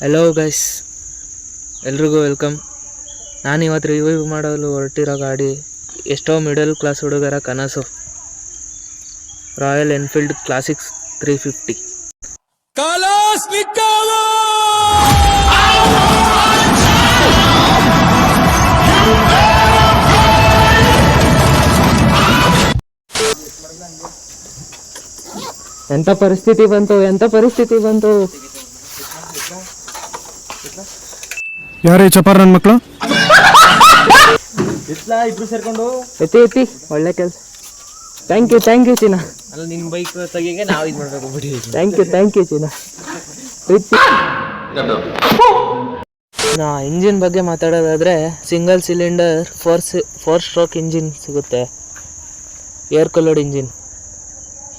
Hello guys ಎಲ್ರಿಗೂ welcome ನಾನು ಇವತ್ತು ರಿವ್ಯೂ ಮಾಡಲು ಹೊರಟಿರೋ ಗಾಡಿ ಎಷ್ಟೋ ಮಿಡಲ್ ಕ್ಲಾಸ್ ಹುಡುಗರ ಕನಸು. Royal Enfield classics three fifty ಎಂಥ ಪರಿಸ್ಥಿತಿ ಬಂತು? ಎಂಥ ಪರಿಸ್ಥಿತಿ ಬಂತು? ಯಾರೇ ಚಪಾರ್ ನನ್ನ ಮಕ್ಕಳು ಎತ್ತಿ ಎತ್ತಿ ಒಳ್ಳೆ ಕೆಲಸ. Thank you thank you China. ಅಲ್ಲ ನಿನ್ ಬೈಕ್ ತೆಗಿಗೆ ನಾವು ಇದು ಮಾಡ್ಬೇಕು ಬಿಡಿ. ಥ್ಯಾಂಕ್ ಯು ಥ್ಯಾಂಕ್ ಯು ಚೀನಾ. ನಾ ಇಂಜಿನ್ ಬಗ್ಗೆ ಮಾತಾಡೋದಾದ್ರೆ single cylinder four C four stroke engine ಸಿಗುತ್ತೆ. Air cooled engine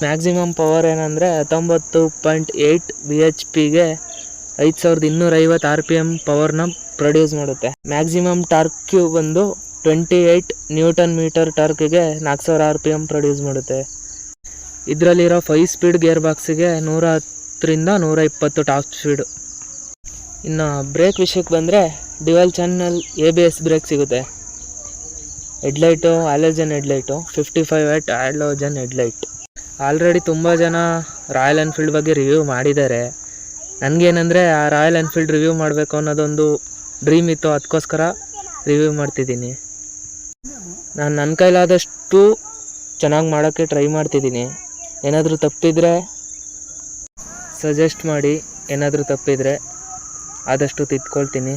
maximum power ಏನಂದರೆ ಹತ್ತೊಂಬತ್ತು ಪಾಯಿಂಟ್ ಏಯ್ಟ್ ಬಿ ಎಚ್ ಪಿಗೆ ಐದು ಸಾವಿರದ ಇನ್ನೂರೈವತ್ತು ಆರ್ ಪಿ ಎಂ ಪವರ್ನ ಪ್ರೊಡ್ಯೂಸ್ ಮಾಡುತ್ತೆ. ಮ್ಯಾಕ್ಸಿಮಮ್ ಟಾರ್ಕ್ಯೂ ಬಂದು ಟ್ವೆಂಟಿ ಏಯ್ಟ್ ನ್ಯೂಟನ್ ಮೀಟರ್ ಟಾರ್ಕಿಗೆ ನಾಲ್ಕು ಸಾವಿರ ಆರ್ ಪಿ ಎಂ ಪ್ರೊಡ್ಯೂಸ್ ಮಾಡುತ್ತೆ. ಇದರಲ್ಲಿರೋ ಫೈವ್ ಸ್ಪೀಡ್ ಗೇರ್ ಬಾಕ್ಸಿಗೆ ನೂರ ಹತ್ತರಿಂದ ನೂರ ಇಪ್ಪತ್ತು ಟಾಪ್ ಸ್ಪೀಡು ಇನ್ನು ಬ್ರೇಕ್ ವಿಷಯಕ್ಕೆ ಬಂದರೆ dual channel A B S brake ಸಿಗುತ್ತೆ. Headlight halogen headlight fifty five at halogen headlight already ತುಂಬ ಜನ ರಾಯಲ್ ಎನ್ಫೀಲ್ಡ್ ಬಗ್ಗೆ ರಿವ್ಯೂ ಮಾಡಿದ್ದಾರೆ. ನನಗೇನೆಂದರೆ ಆ ರಾಯಲ್ ಎನ್ಫೀಲ್ಡ್ ರಿವ್ಯೂ ಮಾಡಬೇಕು ಅನ್ನೋದೊಂದು ಡ್ರೀಮ್ ಇತ್ತು. ಅದಕ್ಕೋಸ್ಕರ ರಿವ್ಯೂ ಮಾಡ್ತಿದ್ದೀನಿ. ನಾನು ನನ್ನ ಕೈಲಾದಷ್ಟು ಚೆನ್ನಾಗಿ ಮಾಡೋಕ್ಕೆ ಟ್ರೈ ಮಾಡ್ತಿದ್ದೀನಿ. ಏನಾದರೂ ತಪ್ಪಿದರೆ ಸಜೆಸ್ಟ್ ಮಾಡಿ, ಏನಾದರೂ ತಪ್ಪಿದರೆ ಆದಷ್ಟು ತಿದ್ಕೊಳ್ತೀನಿ.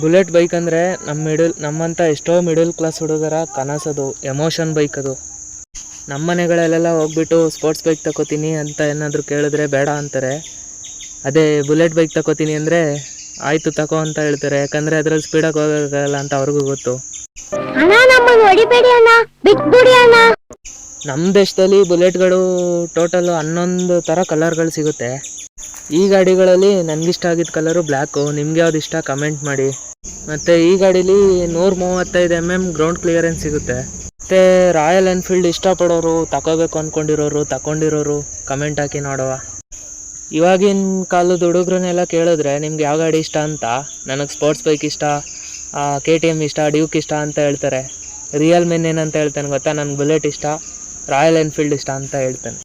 ಬುಲೆಟ್ ಬೈಕ್ ಅಂದರೆ ನಮ್ಮ ಮಿಡಲ್ ನಮ್ಮಂಥ ಎಷ್ಟೋ ಮಿಡಲ್ ಕ್ಲಾಸ್ ಹುಡುಗರ ಕನಸದು ಎಮೋಷನ್ ಬೈಕ್ ಅದು. ನಮ್ಮ ಮನೆಗಳಲ್ಲೆಲ್ಲ ಹೋಗ್ಬಿಟ್ಟು ಸ್ಪೋರ್ಟ್ಸ್ ಬೈಕ್ ತಗೋತೀನಿ ಅಂತ ಏನಾದರೂ ಕೇಳಿದ್ರೆ ಬೇಡ ಅಂತಾರೆ. ಅದೇ ಬುಲೆಟ್ ಬೈಕ್ ತಗೋತೀನಿ ಅಂದರೆ ಆಯಿತು ತಗೋ ಅಂತ ಹೇಳ್ತಾರೆ. ಯಾಕಂದರೆ ಅದ್ರಲ್ಲಿ ಸ್ಪೀಡಾಗಿ ಹೋಗೋಕ್ಕಾಗಲ್ಲ ಅಂತ ಅವ್ರಿಗೂ ಗೊತ್ತು. ನಮ್ಮ ದೇಶದಲ್ಲಿ ಬುಲೆಟ್ಗಳು ಟೋಟಲ್ ಹನ್ನೊಂದು ಥರ ಕಲರ್ಗಳು ಸಿಗುತ್ತೆ. ಈ ಗಾಡಿಗಳಲ್ಲಿ ನನಗಿಷ್ಟ ಆಗಿದ್ದ ಕಲರು ಬ್ಲ್ಯಾಕು ನಿಮ್ಗೆ ಯಾವ್ದು ಇಷ್ಟ ಕಮೆಂಟ್ ಮಾಡಿ. ಮತ್ತು ಈ ಗಾಡೀಲಿ ನೂರ ಮೂವತ್ತೈದು ಎಂ ಎಂ ಗ್ರೌಂಡ್ ಕ್ಲಿಯರೆನ್ಸ್ ಸಿಗುತ್ತೆ. ಮತ್ತು ರಾಯಲ್ ಎನ್ಫೀಲ್ಡ್ ಇಷ್ಟಪಡೋರು ತಗೋಬೇಕು ಅಂದ್ಕೊಂಡಿರೋರು ತಗೊಂಡಿರೋರು ಕಮೆಂಟ್ ಹಾಕಿ ನೋಡುವ. ಇವಾಗಿನ ಕಾಲದ ಹುಡುಗ್ರನ್ನೆಲ್ಲ ಕೇಳಿದ್ರೆ ನಿಮ್ಗೆ ಯಾವ ಗಾಡಿ ಇಷ್ಟ ಅಂತ? ನನಗೆ ಸ್ಪೋರ್ಟ್ಸ್ ಬೈಕ್ ಇಷ್ಟ ಕೆ ಟಿ ಎಂ ಇಷ್ಟ ಡ್ಯೂಕ್ ಇಷ್ಟ ಅಂತ ಹೇಳ್ತಾರೆ. ರಿಯಲ್ ಮೆನ್ ಏನಂತ ಹೇಳ್ತಾನೆ ಗೊತ್ತಾ? ನನಗೆ ಬುಲೆಟ್ ಇಷ್ಟ ರಾಯಲ್ ಎನ್ಫೀಲ್ಡ್ ಇಷ್ಟ ಅಂತ ಹೇಳ್ತಾನೆ.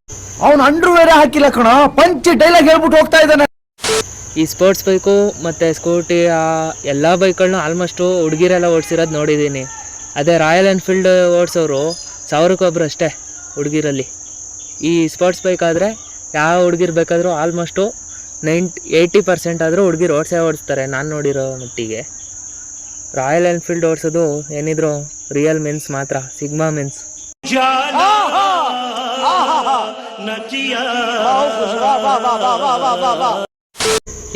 ಅವ್ನು ಅಂಡ್ರೂ ಬೇರೆ ಹಾಕಿಲ್ಲ ಕಣ ಪಂಚ್ ಡೈಲಾಗ್ ಹೇಳ್ಬಿಟ್ಟು ಹೋಗ್ತಾ ಇದ್ದಾನೆ. ಈ ಸ್ಪೋರ್ಟ್ಸ್ ಬೈಕು ಮತ್ತು ಸ್ಕೂಟಿ ಎಲ್ಲ ಬೈಕ್ಗಳನ್ನ ಆಲ್ಮೋಸ್ಟು ಹುಡುಗಿರೆಲ್ಲ ಓಡಿಸಿರೋದು ನೋಡಿದ್ದೀನಿ. ಅದೇ ರಾಯಲ್ ಎನ್ಫೀಲ್ಡ್ ಓಡಿಸೋರು ಸಾವಿರಕ್ಕೊಬ್ರು ಅಷ್ಟೇ ಹುಡುಗಿರಲ್ಲಿ. ಈ ಸ್ಪೋರ್ಟ್ಸ್ ಬೈಕ್ ಆದರೆ ಯಾವ ಹುಡುಗಿರು ಬೇಕಾದರೂ ಆಲ್ಮೋಸ್ಟು ನೈಂಟ್ ಏಯ್ಟಿ ಪರ್ಸೆಂಟ್ ಆದರೂ ಹುಡುಗಿರು ಓಡಿಸೇ ಓಡಿಸ್ತಾರೆ. ನಾನು ನೋಡಿರೋ ಮಟ್ಟಿಗೆ. ರಾಯಲ್ ಎನ್ಫೀಲ್ಡ್ ಓಡಿಸೋದು ಏನಿದ್ರು ರಿಯಲ್ ಮೆನ್ಸ್ ಮಾತ್ರ ಸಿಗ್ಮಾ ಮೆನ್ಸ್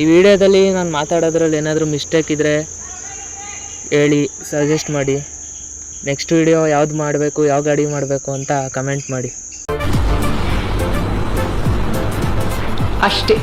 ಈ ವಿಡಿಯೋದಲ್ಲಿ ನಾನು ಮಾತಾಡೋದ್ರಲ್ಲಿ ಏನಾದರೂ ಮಿಸ್ಟೇಕ್ ಇದ್ದರೆ ಹೇಳಿ ಸಜೆಸ್ಟ್ ಮಾಡಿ. ನೆಕ್ಸ್ಟ್ ವಿಡಿಯೋ ಯಾವ್ದು ಮಾಡಬೇಕು, ಯಾವ ಗಾಡಿ ಮಾಡಬೇಕು ಅಂತ ಕಮೆಂಟ್ ಮಾಡಿ. ಅಷ್ಟೇ.